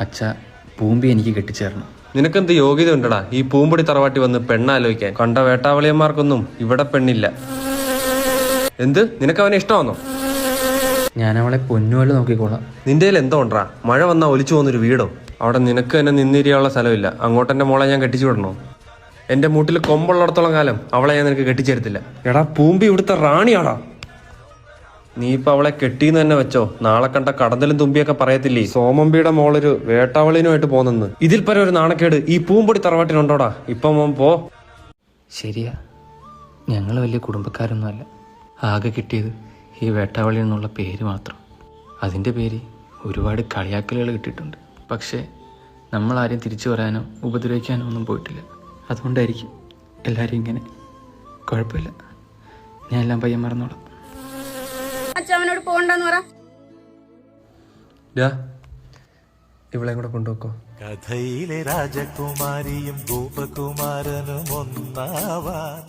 അച്ഛ പൂമ്പി എനിക്ക് കെട്ടിച്ചേരണം നിനക്കെന്ത് യോഗ്യത ഉണ്ടടാ ഈ പൂമ്പൊടി തറവാട്ടി വന്ന് പെണ്ണാലോചിക്കാൻ. കണ്ട വേട്ടാവളിയന്മാർക്കൊന്നും ഇവിടെ പെണ്ണില്ല. എന്ത്? നിനക്ക് അവനെ ഇഷ്ടമാണോ ഞാൻ അവളെ പൊന്നുപോലെ നോക്കിക്കോളാം. നിന്റെ കയ്യിൽ എന്തോ ഉണ്ടാ മഴ വന്നാ ഒലിച്ചു പോകുന്നൊരു വീടോ? അവിടെ നിനക്ക് തന്നെ നിന്നിരിയാനുള്ള സ്ഥലമില്ല. അങ്ങോട്ട് എന്റെ മോളെ ഞാൻ കെട്ടിച്ചു വിടണോ എന്റെ മൂട്ടിൽ കൊമ്പുള്ളിടത്തോളം കാലം അവളെ ഞാൻ നിനക്ക് കെട്ടിച്ചേരത്തില്ല. എടാ പൂമ്പി ഇവിടുത്തെ റാണിയാടാ. നീ ഇപ്പൊ അവളെ കെട്ടിന്ന് തന്നെ വെച്ചോ. നാളെ കണ്ട കടന്തലും തുമ്പിയൊക്കെ പറയത്തില്ലേ? സോമമ്പിയുടെ മോളൊരു വേട്ടാവളിനുമായിട്ട് പോന്നെന്ന്. ഇതിൽ പരം ഒരു നാണക്കേട്. ഈ പൂമ്പൊടി തറവാട്ടിനുണ്ടോടാ ഇപ്പൊ മോൻ പോ. ശരിയാ. ഞങ്ങൾ വലിയ കുടുംബക്കാരൊന്നുമല്ല. ആകെ കിട്ടിയത് ഈ വേട്ടാവളി എന്നുള്ള പേര് മാത്രം. അതിന്റെ പേര് ഒരുപാട് കളിയാക്കലുകൾ കിട്ടിയിട്ടുണ്ട്. പക്ഷേ നമ്മൾ ആരെയും തിരിച്ചു വരാനോ ഉപദ്രവിക്കാനോ ഒന്നും പോയിട്ടില്ല. അതുകൊണ്ടായിരിക്കും എല്ലാവരും ഇങ്ങനെ. കുഴപ്പമില്ല. ഞാൻ എല്ലാം പയ്യൻ മറന്നോളാം. അച്ഛവനോട് പോകണ്ടെന്ന് പറ. ഇവളെയും കൂടെ കൊണ്ടുപോക്കോ. കഥയിലെ രാജകുമാരിയും ഗോപകുമാരനും ഒന്നാവാ